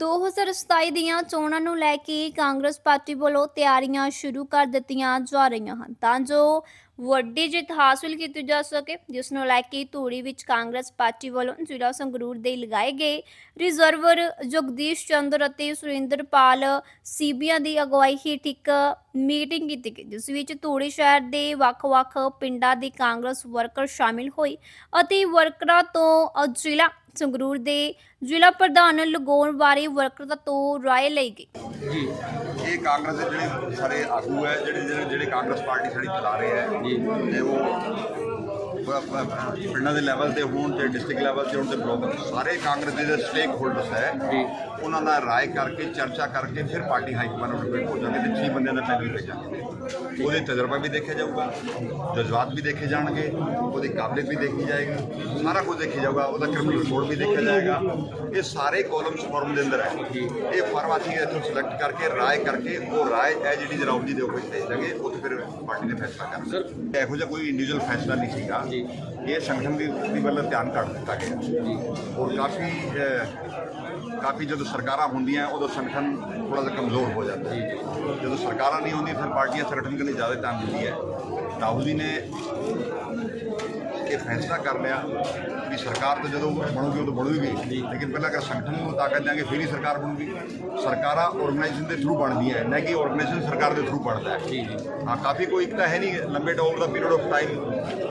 2027 ਦੀਆਂ ਚੋਣਾਂ ਨੂੰ ਲੈ ਕੇ ਕਾਂਗਰਸ ਪਾਰਟੀ ਵੱਲੋਂ ਤਿਆਰੀਆਂ ਸ਼ੁਰੂ ਕਰ ਦਿੱਤੀਆਂ ਜਾ ਰਹੀਆਂ ਹਨ। ਤਾਂ ਜੋ ਵੱਡੀ ਜਿੱਤ ਹਾਸਲ ਕੀਤੀ ਜਾ ਸਕੇ, ਜਿਸ ਨੂੰ ਲੈ ਕੇ ਧੂੜੀ ਵਿੱਚ ਕਾਂਗਰਸ ਪਾਰਟੀ ਵੱਲੋਂ ਜ਼ਿਲ੍ਹਾ ਸੰਗਰੂਰ ਦੇ ਲਗਾਏ ਗਏ ਰਿਜ਼ਰਵਰ ਜਗਦੀਸ਼ ਚੰਦਰ ਅਤੇ ਸੁਰਿੰਦਰਪਾਲ ਸੀਬੀਆ ਦੀ ਅਗਵਾਈ ਹੇਠ ਇੱਕ ਮੀਟਿੰਗ ਕੀਤੀ ਗਈ, ਜਿਸ ਵਿੱਚ ਧੂੜੀ ਸ਼ਹਿਰ ਦੇ ਵੱਖ-ਵੱਖ ਪਿੰਡਾਂ ਦੇ ਕਾਂਗਰਸ ਵਰਕਰ ਸ਼ਾਮਿਲ ਹੋਏ ਅਤੇ ਵਰਕਰਾਂ ਤੋਂ ਜ਼ਿਲ੍ਹਾ ਸੰਗਰੂਰ ਦੇ ਜ਼ਿਲ੍ਹਾ ਪ੍ਰਧਾਨ ਲਗਾਉਣ ਬਾਰੇ ਵਰਕਰਾਂ ਤੋਂ ਰਾਏ ਲਈ ਗਈ ਇਹ ਕਾਂਗਰਸ ਦੇ ਜਿਹੜੇ ਸਾਰੇ ਆਗੂ ਹੈ ਜਿਹੜੇ ਜਿਹੜੇ ਜਿਹੜੇ ਕਾਂਗਰਸ ਪਾਰਟੀ ਸਾਡੀ ਚਲਾ ਰਹੇ ਹੈ ਜੀ। ਤੇ ਉਹ ਪਿੰਡਾਂ ਦੇ ਲੈਵਲ ਤੇ ਹੋਣ ਤੇ ਡਿਸਟ੍ਰਿਕਟ ਲੈਵਲ ਤੇ ਹੋਣ ਤੇ ਬਲਾਕ ਸਾਰੇ ਕਾਂਗਰਸ ਦੇ ਸਟੇਕ ਹੋਲਡਰਸ ਹੈ ਜੀ। ਉਹਨਾਂ ਨਾਲ ਰਾਏ ਕਰਕੇ ਚਰਚਾ ਕਰਕੇ ਫਿਰ ਪਾਰਟੀ ਹਾਈ ਕਮਾਂਡ ਨੂੰ ਰਿਪੋਰਟ ਹੋ ਤੇ 6 ਬੰਦਿਆਂ ਦਾ ਪੈਨਲ ਭੇਜਾਂਗੇ। ਉਹਦੇ ਤਜਰਬਾ ਵੀ ਦੇਖਿਆ ਜਾਊਗਾ ਜਜ਼ਬਾਤ ਵੀ ਦੇਖੇ ਜਾਣਗੇ ਉਹਦੀ ਕਾਬਲੀਅਤ ਵੀ ਦੇਖੀ ਜਾਏਗੀ ਸਾਰਾ ਕੁਝ ਦੇਖਿਆ ਜਾਊਗਾ ਉਹਦਾ ਕ੍ਰਿਮੀਨਲ ਰਿਕਾਰਡ ਵੀ ਦੇਖਿਆ ਜਾਏਗਾ। ਇਹ ਸਾਰੇ ਕਾਲਮਸ ਫਾਰਮ ਦੇ ਅੰਦਰ ਹੈ। ਇਹ ਫਾਰਮ ਅਸੀਂ ਇੱਥੋਂ ਸਿਲੈਕਟ ਕਰਕੇ ਰਾਏ ਕਰਕੇ ਉਹ ਰਾਏ ਹੈ ਜਿਹੜੀ ਰਾਹੁਲ ਜੀ ਦੇ ਉੱਪਰ ਭੇਜ ਦਾਂਗੇ ਉੱਥੇ ਫਿਰ ਪਾਰਟੀ ਨੇ ਫੈਸਲਾ ਕਰਨਾ। ਸਰ ਇਹੋ ਜਿਹਾ ਕੋਈ ਇੰਡੀਵਿਜੂਅਲ ਫੈਸਲਾ ਨਹੀਂ ਸੀਗਾ। ਇਹ ਸੰਗਠਨ ਦੀ ਦੀ ਵੱਲ ਧਿਆਨ ਕੱਢ ਦਿੱਤਾ ਗਿਆ। ਔਰ ਕਾਫੀ ਕਾਫੀ ਜਦੋਂ ਸਰਕਾਰਾਂ ਹੁੰਦੀਆਂ ਉਦੋਂ ਸੰਗਠਨ ਥੋੜਾ ਜਿਹਾ ਕਮਜ਼ੋਰ ਹੋ ਜਾਂਦਾ। ਜਦੋਂ ਸਰਕਾਰਾਂ ਨਹੀਂ ਹੁੰਦੀਆਂ ਫਿਰ ਪਾਰਟੀਆਂ ਸੰਗਠਨ ਕਨੇ ਜ਼ਿਆਦਾ ਧਿਆਨ ਦਿੰਦੀ ਹੈ। ਜੀ ਨੇ ਇਹ ਫੈਸਲਾ ਕਰ ਲਿਆ ਵੀ ਸਰਕਾਰ ਤਾਂ ਜਦੋਂ ਬਣੂਗੀ ਉਦੋਂ ਬਣੂਗੀ। ਲੇਕਿਨ ਪਹਿਲਾਂ ਅਗਰ ਸੰਗਠਨ ਨੂੰ ਤਾਕਤ ਦਿਆਂਗੇ ਫਿਰ ਹੀ ਸਰਕਾਰ ਬਣੂਗੀ। ਸਰਕਾਰਾਂ ਆਰਗੇਨਾਈਜੇਸ਼ਨ ਦੇ ਥਰੂ ਬਣਦੀਆਂ ਹੈ, ਨਾ ਕਿ ਆਰਗੇਨਾਈਜੇਸ਼ਨ ਸਰਕਾਰ ਦੇ ਥਰੂ ਬਣਦਾ ਹੈ। ਹਾਂ ਕਾਫੀ ਕੋਈ ਇੱਕ ਤਾਂ ਹੈ ਨਹੀਂ ਲੰਬੇ ਟੋਪ ਦਾ ਪੀਰੀਅਡ ਆਫ ਟਾਈਮ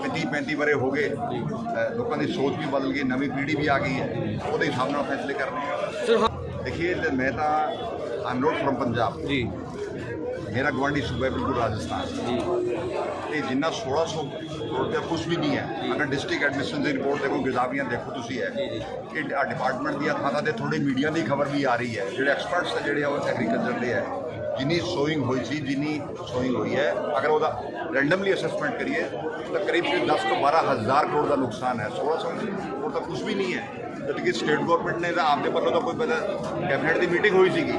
30 35 ਬਰੇ ਹੋ ਗਏ। ਲੋਕਾਂ ਦੀ ਸੋਚ ਵੀ ਬਦਲ ਗਈ ਨਵੀਂ ਪੀੜ੍ਹੀ ਵੀ ਆ ਗਈ ਹੈ। ਉਹਦੇ ਹਿਸਾਬ ਨਾਲ ਫੈਸਲੇ ਕਰਨੇ ਤੇ ਮੈਂ ਤਾਂ ਆਮ ਨੋਟ ਫਰਮ ਪੰਜਾਬ। ਜੀ। ਮੇਰਾ ਗਵਾਂਢੀ ਸੂਬਾ ਹੈ ਬਿਲਕੁਲ ਰਾਜਸਥਾਨ। ਜੀ ਤੇ ਜਿੰਨਾ 1600 ਕਰੋੜ ਰੁਪਇਆ ਕੁਝ ਵੀ ਨਹੀਂ ਹੈ ਅਗਰ ਡਿਸਟ੍ਰਿਕਟ ਐਡਮਿਨਿਸਟ੍ਰੇਸ਼ਨ ਦੀ ਰਿਪੋਰਟ ਦੇਖੋ ਗਿਜ਼ਾਵੀਆਂ ਦੇਖੋ ਤੁਸੀਂ ਹੈ। ਜੀ, ਕਿ ਡਿਪਾਰਟਮੈਂਟ ਦੀਆਂ ਥਾਂ ਤੇ ਥੋੜੀ ਮੀਡੀਆ ਦੀ ਖਬਰ ਵੀ ਆ ਰਹੀ ਹੈ। ਜਿਹੜੇ ਐਕਸਪਰਟਸ ਹੈ ਜਿਹੜੇ ਉਹ ਐਗਰੀਕਲਚਰ ਦੇ ਹੈ। ਜਿੰਨੀ ਸੋਇੰਗ ਹੋਈ ਸੀ ਜਿੰਨੀ ਸੋਇੰਗ ਹੋਈ ਹੈ ਅਗਰ ਉਹਦਾ ਰੈਂਡਮਲੀ ਅਸੈਸਮੈਂਟ ਕਰੀਏ ਤਾਂ ਕਰੀਬ 10 ਤੋਂ 12 ਹਜ਼ਾਰ ਕਰੋੜ ਦਾ ਨੁਕਸਾਨ ਹੈ। 1600 ਕਰੋੜ ਤਾਂ ਕੁਝ ਵੀ ਨਹੀਂ ਹੈ। ਜਦ ਕਿ ਸਟੇਟ ਗਵਰਨਮੈਂਟ ਨੇ ਤਾਂ ਆਪਦੇ ਵੱਲੋਂ ਤਾਂ ਕੋਈ ਪਤਾ ਕੈਬਨਿਟ ਦੀ ਮੀਟਿੰਗ ਹੋਈ ਸੀਗੀ।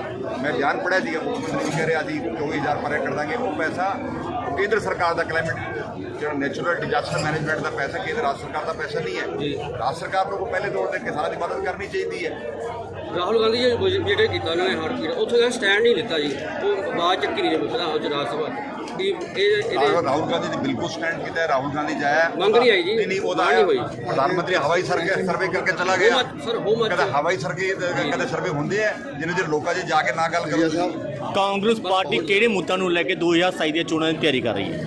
ਮੈਂ ਬਿਆਨ ਪੜਿਆ ਸੀਗਾ ਮੁੱਖ ਮੰਤਰੀ ਕਹਿ ਰਿਹਾ ਸੀ 24000 ਪਰ ਏਕੜ ਦਾਂਗੇ ਉਹ ਪੈਸਾ। ਕੇਂਦਰ ਸਰਕਾਰ ਦਾ ਕਲਾਈਮੇਟ ਜਿਹੜਾ ਨੈਚੁਰਲ ਡਿਜ਼ਾਸਟਰ ਮੈਨੇਜਮੈਂਟ ਦਾ ਪੈਸਾ ਕੇਂਦਰ ਰਾਜ ਸਰਕਾਰ ਦਾ ਪੈਸਾ ਨਹੀਂ। ਹੈ। ਰਾਜ ਸਰਕਾਰ ਨੂੰ ਪਹਿਲੇ ਤੌਰ ਤੇ ਕਿਸਾਨਾਂ ਦੀ ਮਦਦ ਕਰਨੀ ਚਾਹੀਦੀ ਹੈ। ਰਾਹੁਲ ਗਾਂਧੀ ਜੀ ਜਿਹੜੇ ਕੀਤਾ ਉਹਨਾਂ ਨੇ ਹਰ ਪੀੜ ਉੱਥੇ ਦਾ ਸਟੈਂਡ ਨਹੀਂ ਲਿੱਤਾ ਜੀ। ਉਹ ਬਾਅਦ ਚੱਕੀ ਨਹੀਂ ਰਿਹਾ ਉਹ ਰਾਜ ਸਭਾ ਵੀ ਇਹ ਇਹਦੇ ਰਾਹੁਲ ਗਾਂਧੀ ਨੇ ਬਿਲਕੁਲ ਸਟੈਂਡ ਕੀਤਾ ਹੈ ਰਾਹੁਲ ਗਾਂਧੀ ਜਾਇਆ ਮੰਗ ਨਹੀਂ ਆਈ ਜੀ। ਨਹੀਂ ਨਹੀਂ ਉਹਦਾ ਨਹੀਂ ਹੋਈ। ਪ੍ਰਧਾਨ ਮੰਤਰੀ ਹਵਾਈ ਸਰਵੇ ਸਰਵੇ ਕਰਕੇ ਚਲਾ ਗਿਆ। ਸਰ, ਹੋ ਮੱਚ- ਕਦੇ ਹਵਾਈ ਸਰਵੇ ਕਦੇ ਸਰਵੇ ਹੁੰਦੇ ਆ। ਜਿੰਨੇ ਚਿਰ ਲੋਕਾਂ 'ਚ ਜਾ ਕੇ ਨਾ ਗੱਲ ਕਰੋ। ਕਾਂਗਰਸ ਪਾਰਟੀ ਕਿਹੜੇ ਮੁੱਦਿਆਂ ਨੂੰ ਲੈ ਕੇ 2027 ਦੀਆਂ ਚੋਣਾਂ ਦੀ ਤਿਆਰੀ ਕਰ ਰਹੀ ਹੈ?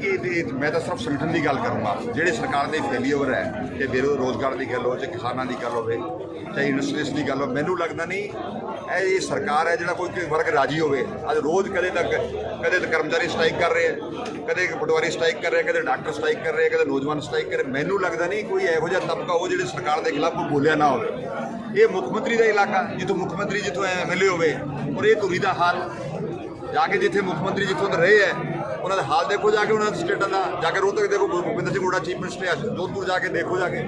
ਦੇਖिए ਮੈਂ ਤਾਂ ਸਿਰਫ ਸੰਗਠਨ ਦੀ ਗੱਲ ਕਰੂੰਗਾ। ਜਿਹੜੇ ਸਰਕਾਰ ਦੇ ਫੇਲਿਅਰ ਹੈ ਤੇ ਬੇਰੋਜ਼ਗਾਰ ਦੀ ਗੱਲ ਹੋਵੇ ਚਾਹੇ ਕਿਸਾਨਾਂ ਦੀ ਗੱਲ ਹੋਵੇ, ਚਾਹੇ ਇੰਡਸਟਰੀਜ਼ ਦੀ ਗੱਲ ਹੋਵੇ, ਮੈਨੂੰ ਲੱਗਦਾ ਨਹੀਂ ਇਹ ਇਹ ਸਰਕਾਰ ਹੈ, ਜਿਹੜਾ ਕੋਈ ਵਰਗ ਰਾਜੀ ਹੋਵੇ, ਅੱਜ ਰੋਜ਼ ਕਦੇ ਤੱਕ, ਕਦੇ ਕਰਮਚਾਰੀ ਸਟ੍ਰਾਈਕ ਕਰ ਰਹੇ ਹੈ, ਕਦੇ ਪਟਵਾਰੀ ਸਟ੍ਰਾਈਕ ਕਰ ਰਹੇ ਕਦੇ ਡਾਕਟਰ ਸਟ੍ਰਾਈਕ ਕਰ ਰਹੇ ਕਦੇ ਨੌਜਵਾਨ ਸਟ੍ਰਾਈਕ ਕਰ ਰਹੇ ਮੈਨੂੰ ਲੱਗਦਾ ਨਹੀਂ ਕੋਈ ਇਹੋ ਜਿਹਾ ਤਬਕਾ ਹੋ ਜਿਹੜੇ ਸਰਕਾਰ ਦੇ ਖਿਲਾਫ ਕੋਈ ਬੋਲਿਆ ਨਾ ਹੋਵੇ। ਇਹ ਮੁੱਖ ਮੰਤਰੀ ਦਾ ਇਲਾਕਾ, ਜਿੱਥੋਂ ਮੁੱਖ ਮੰਤਰੀ ਜਿੱਥੋਂ ਐਮਐਲਏ ਹੋਵੇ, ਔਰ ਇਹ ਧੁਰੀ ਦਾ ਹਾਲ, ਜਾ ਕੇ ਜਿੱਥੇ ਮੁੱਖ ਮੰਤਰੀ ਜਿੱਥੋਂ ਰਹੇ ਹੈ ਉਹਨਾਂ ਦਾ ਹਾਲ ਦੇਖੋ ਜਾ ਕੇ ਉਹਨਾਂ ਦੇ ਸਟੇਟਾਂ ਦਾ ਜਾ ਕੇ ਰੋਹਤਕ ਦੇਖੋ ਭੁਪਿੰਦਰ ਸਿੰਘ ਹੁਡਾ ਚੀਫ ਮਿਨਿਸਟਰ ਹੈ ਜੋਧਪੁਰ ਜਾ ਕੇ ਦੇਖੋ ਜਾ ਕੇ।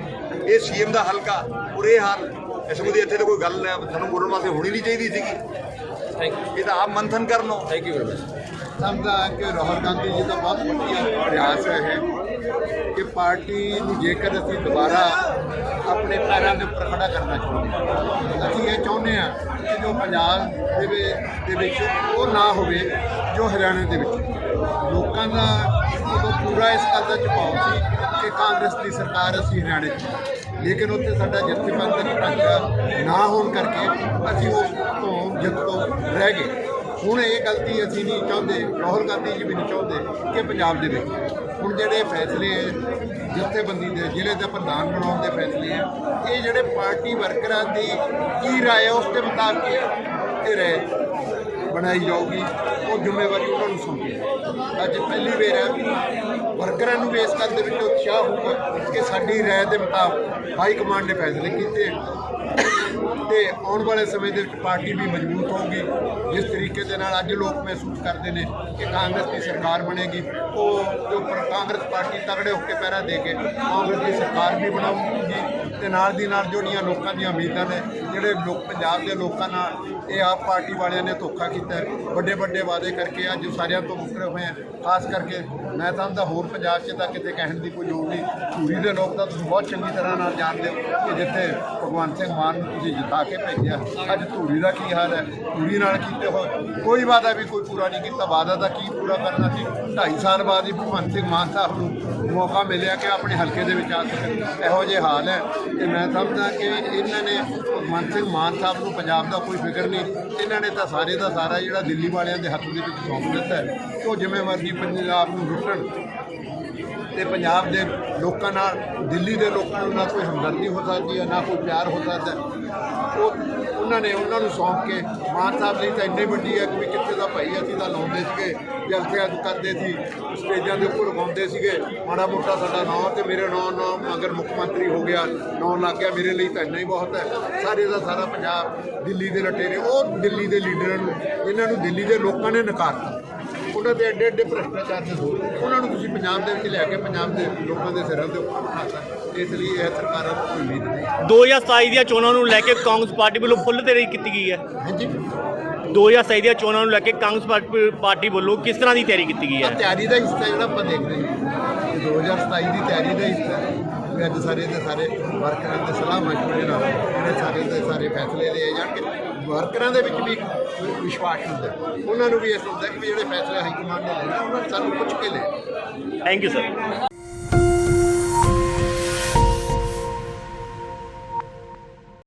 ਇਹ ਸੀਐਮ ਦਾ ਹਲਕਾ ਔਰ ਇਹ ਹਾਲ ਇਸ ਮੁੱਦੇ ਇੱਥੇ ਤਾਂ ਕੋਈ ਗੱਲ ਸਾਨੂੰ ਬੋਲਣ ਵਾਸਤੇ ਹੋਣੀ ਨਹੀਂ ਚਾਹੀਦੀ ਸੀਗੀ। ਥੈਂਕ ਯੂ ਇਹ ਤਾਂ ਆਪ ਮੰਥਨ ਕਰ ਲਓ ਥੈਂਕ ਯੂ ਵੈਰੀ ਮਚ ਸਮਝਦਾ ਹੈ ਕਿ ਰਾਹੁਲ ਗਾਂਧੀ ਜੀ ਦਾ ਬਹੁਤ ਵਧੀਆ ਪ੍ਰਯਾਸ ਹੈ ਕਿ ਪਾਰਟੀ ਨੂੰ ਜੇਕਰ ਅਸੀਂ ਦੁਬਾਰਾ ਆਪਣੇ ਪੈਰਾਂ ਦੇ ਉੱਪਰ ਖੜਾ ਕਰਨਾ ਚਾਹੁੰਦੇ ਹਾਂ ਅਸੀਂ ਇਹ ਚਾਹੁੰਦੇ ਹਾਂ ਕਿ ਜੋ ਪੰਜਾਬ ਦੇ ਵਿੱਚ ਉਹ ਨਾ ਹੋਵੇ ਜੋ ਹਰਿਆਣਾ ਦੇ ਵਿੱਚ। ਦਾ ਝੁਕਾਓ ਸੀ ਕਿ ਕਾਂਗਰਸ ਦੀ ਸਰਕਾਰ ਅਸੀਂ ਹਰਿਆਣੇ 'ਚ ਲੇਕਿਨ ਉੱਥੇ ਸਾਡਾ ਜਥੇਬੰਦਕ ਢੰਗ ਨਾ ਹੋਣ ਕਰਕੇ ਅਸੀਂ ਉਸ ਤੋਂ ਜਿੱਤ ਤੋਂ ਰਹਿ ਗਏ। ਹੁਣ ਇਹ ਗਲਤੀ ਅਸੀਂ ਨਹੀਂ ਚਾਹੁੰਦੇ ਰਾਹੁਲ ਗਾਂਧੀ ਜੀ ਵੀ ਨਹੀਂ ਚਾਹੁੰਦੇ ਕਿ ਪੰਜਾਬ ਦੇ ਵਿੱਚ। ਹੁਣ ਜਿਹੜੇ ਫੈਸਲੇ ਜਥੇਬੰਦੀ ਦੇ, ਜ਼ਿਲ੍ਹੇ ਦਾ ਪ੍ਰਧਾਨ ਬਣਾਉਣ ਦੇ ਫੈਸਲੇ ਆ, ਇਹ ਜਿਹੜੇ ਪਾਰਟੀ ਵਰਕਰਾਂ ਦੀ ਕੀ ਰਾਏ ਹੈ ਉਸ ਦੇ ਮੁਤਾਬਕ ਇਹ ਰਾਏ ਬਣਾਈ ਜਾਊਗੀ, ਉਹ ਜ਼ਿੰਮੇਵਾਰੀ ਉਹਨਾਂ ਨੂੰ ਸੌਂਪੀ ਹੈ। ਅੱਜ ਪਹਿਲੀ ਵਾਰ ਹੈ ਵੀ ਵਰਕਰਾਂ ਨੂੰ ਵੀ ਇਸ ਗੱਲ ਦੇ ਵਿੱਚ ਉਤਸ਼ਾਹ ਹੋਊਗਾ ਕਿ ਸਾਡੀ ਰਾਏ ਦੇ ਮੁਤਾਬਕ ਹਾਈ ਕਮਾਂਡ ਨੇ ਫੈਸਲੇ ਕੀਤੇ ਤੇ ਆਉਣ ਵਾਲੇ ਸਮੇਂ ਦੇ ਵਿੱਚ ਪਾਰਟੀ ਵੀ ਮਜ਼ਬੂਤ ਹੋਊਗੀ। ਜਿਸ ਤਰੀਕੇ ਦੇ ਨਾਲ ਅੱਜ ਲੋਕ ਮਹਿਸੂਸ ਕਰਦੇ ਨੇ ਕਿ ਕਾਂਗਰਸ ਦੀ ਸਰਕਾਰ ਬਣੇਗੀ। ਉਹ ਜੋ ਪਰ ਕਾਂਗਰਸ ਪਾਰਟੀ ਤਗੜੇ ਹੋ ਕੇ ਪੈਰਾ ਦੇ ਕੇ ਕਾਂਗਰਸ ਦੀ ਸਰਕਾਰ ਵੀ ਬਣਾਊਗੀ। ਤੇ ਨਾਲ ਦੀ ਨਾਲ ਜਿਹੜੀਆਂ ਲੋਕਾਂ ਦੀਆਂ ਉਮੀਦਾਂ ਨੇ, ਜਿਹੜੇ ਲੋਕ ਪੰਜਾਬ ਦੇ ਲੋਕਾਂ ਨਾਲ, ਇਹ ਆਪ ਪਾਰਟੀ ਵਾਲਿਆਂ ਨੇ ਧੋਖਾ ਕੀਤਾ ਹੈ ਵੱਡੇ ਵੱਡੇ ਵਾਅਦੇ ਕਰਕੇ ਅੱਜ ਸਾਰਿਆਂ ਤੋਂ ਮੁਕਰੇ ਹੋਏ ਆ ਖਾਸ ਕਰਕੇ ਮੈਂ ਸਮਝਦਾ ਹੋਰ ਪੰਜਾਬ 'ਚ ਤਾਂ ਕਿਤੇ ਕਹਿਣ ਦੀ ਕੋਈ ਲੋੜ ਨਹੀਂ। ਧੂਰੀ ਦੇ ਲੋਕ ਤਾਂ ਤੁਸੀਂ ਬਹੁਤ ਚੰਗੀ ਤਰ੍ਹਾਂ ਨਾਲ ਜਾਣਦੇ ਹੋ ਕਿ ਜਿੱਥੇ ਭਗਵੰਤ ਸਿੰਘ ਮਾਨ ਨੂੰ ਤੁਸੀਂ ਜਿਤਾ ਕੇ ਭੇਜਿਆ। ਅੱਜ ਧੂਰੀ ਦਾ ਕੀ ਹਾਲ ਹੈ? ਧੂਰੀ ਨਾਲ ਕੀਤੇ ਹੋਏ ਕੋਈ ਵਾਅਦਾ ਵੀ ਕੋਈ ਪੂਰਾ ਨਹੀਂ ਕੀਤਾ। ਵਾਅਦਾ ਤਾਂ ਕੀ ਪੂਰਾ ਕਰਨਾ ਸੀ? 2.5 ਸਾਲ ਬਾਅਦ ਹੀ ਭਗਵੰਤ ਸਿੰਘ ਮਾਨ ਸਾਹਿਬ ਨੂੰ ਮੌਕਾ ਮਿਲਿਆ ਕਿ ਆਪਣੇ ਹਲਕੇ ਦੇ ਵਿੱਚ ਆ ਸਕਣ ਇਹੋ ਜਿਹੇ ਹਾਲ ਹੈ ਕਿ ਮੈਂ ਸਮਝਦਾ ਕਿ ਇਹਨਾਂ ਨੇ ਭਗਵੰਤ ਸਿੰਘ ਮਾਨ ਸਾਹਿਬ ਨੂੰ ਪੰਜਾਬ ਦਾ ਕੋਈ ਫਿਕਰ ਨਹੀਂ। ਇਹਨਾਂ ਨੇ ਤਾਂ ਸਾਰੇ ਦਾ ਸਾਰਾ ਜਿਹੜਾ ਦਿੱਲੀ ਵਾਲਿਆਂ ਦੇ ਹੱਥ ਦੇ ਵਿੱਚ ਸੌਂਪ ਦਿੱਤਾ ਹੈ। ਕਿ ਉਹ ਜ਼ਿੰਮੇਵਾਰੀ ਪੰਜਾਬ ਨੂੰ ਲੁੱਟਣ ਤੇ ਪੰਜਾਬ ਦੇ ਲੋਕਾਂ ਨਾਲ, ਦਿੱਲੀ ਦੇ ਲੋਕਾਂ ਨੂੰ ਨਾ ਕੋਈ ਹਮਦਰਦੀ ਹੋ ਸਕਦੀ ਹੈ, ਨਾ ਕੋਈ ਪਿਆਰ ਹੋ ਸਕਦਾ ਉਹ ਉਹਨਾਂ ਨੇ ਉਹਨਾਂ ਨੂੰ ਸੌਂਪ ਕੇ ਮਾਨ ਸਾਹਿਬ ਲਈ ਤਾਂ ਇੰਨੀ ਵੱਡੀ ਹੈ ਕਿ ਵੀ ਕਿੱਥੇ ਦਾ ਭਾਈ ਅਸੀਂ ਤਾਂ ਲਾਉਂਦੇ ਸੀਗੇ, ਜਲਸਿਆਂ ਕਰਦੇ ਸੀ, ਸਟੇਜਾਂ ਦੇ ਉੱਪਰ ਗਾਉਂਦੇ ਸੀਗੇ। ਮਾੜਾ ਮੋਟਾ ਸਾਡਾ ਨਾਂ ਤੇ ਮੇਰੇ ਨਾਂ ਨਾਂ ਅਗਰ ਮੁੱਖ ਮੰਤਰੀ ਹੋ ਗਿਆ, ਨਾਂ ਲੱਗ ਗਿਆ, ਮੇਰੇ ਲਈ ਤਾਂ ਇੰਨਾ ਹੀ ਬਹੁਤ ਹੈ। ਸਾਰੇ ਦਾ ਸਾਰਾ ਪੰਜਾਬ ਦਿੱਲੀ ਦੇ ਲਟੇਰੇ, ਉਹ ਦਿੱਲੀ ਦੇ ਲੀਡਰਾਂ ਨੂੰ, ਇਹਨਾਂ ਨੂੰ ਦਿੱਲੀ ਦੇ ਲੋਕਾਂ ਨੇ ਨਕਾਰਤਾ। ਉਹਨਾਂ ਦੇ ਐਡੇ ਐਡੇ ਭ੍ਰਸ਼ਟਾਚਾਰ ਦੇ ਦੋਸ਼ ਉਹਨਾਂ ਨੂੰ ਤੁਸੀਂ ਪੰਜਾਬ ਦੇ ਵਿੱਚ ਲਿਆ ਕੇ ਪੰਜਾਬ ਦੇ ਲੋਕਾਂ ਦੇ ਸਿਰਾਂ ਦੇ ਉੱਪਰ ਬਿਠਾਤਾ। ਇਸ ਲਈ ਇਹ ਸਰਕਾਰਾਂ ਨੂੰ ਕੋਈ ਉਮੀਦ ਨਹੀਂ। 2027 ਦੀਆਂ ਚੋਣਾਂ ਨੂੰ ਲੈ ਕੇ ਕਾਂਗਰਸ ਪਾਰਟੀ ਵੱਲੋਂ ਫੁੱਲ ਤਿਆਰੀ ਕੀਤੀ ਗਈ ਹੈ। ਹਾਂਜੀ। 2027 ਦੀਆਂ ਚੋਣਾਂ ਨੂੰ ਲੈ ਕੇ ਕਾਂਗਰਸ ਪਾਰਟੀ- ਵੱਲੋਂ ਕਿਸ ਤਰ੍ਹਾਂ ਦੀ ਤਿਆਰੀ ਕੀਤੀ ਗਈ ਹੈ? ਤਿਆਰੀ ਦਾ ਹਿੱਸਾ ਜਿਹੜਾ ਆਪਾਂ ਦੇਖਦੇ ਹਾਂ। ਇਹ 2027 ਦੀ ਤਿਆਰੀ ਦਾ ਹਿੱਸਾ ਹੈ। ਵੀ ਅੱਜ ਸਾਰੇ ਦੇ ਸਾਰੇ ਵਰਕਰਾਂ ਦੇ ਸਲਾਹ ਮਸ਼ਵਰੇ ਨਾਲ। ਜਿਹੜੇ ਸਾਰੇ ਦੇ ਸਾਰੇ ਫੈਸਲੇ ਲਏ ਜਾਣਗੇ। ਵਰਕਰਾਂ ਦੇ ਵਿੱਚ ਵੀ ਵਿਸ਼ਵਾਸ ਹੁੰਦਾ ਉਹਨਾਂ ਨੂੰ ਵੀ ਇਹ ਹੁੰਦਾ ਕਿ ਵੀ ਜਿਹੜੇ ਫੈਸਲੇ ਹਾਈ ਕਮਾਂਡ ਨੇ ਲੈਣੇ ਉਹਨਾਂ ਨੂੰ ਸਾਨੂੰ ਪੁੱਛ ਕੇ ਲੈ ਥੈਂਕ ਯੂ ਸਰ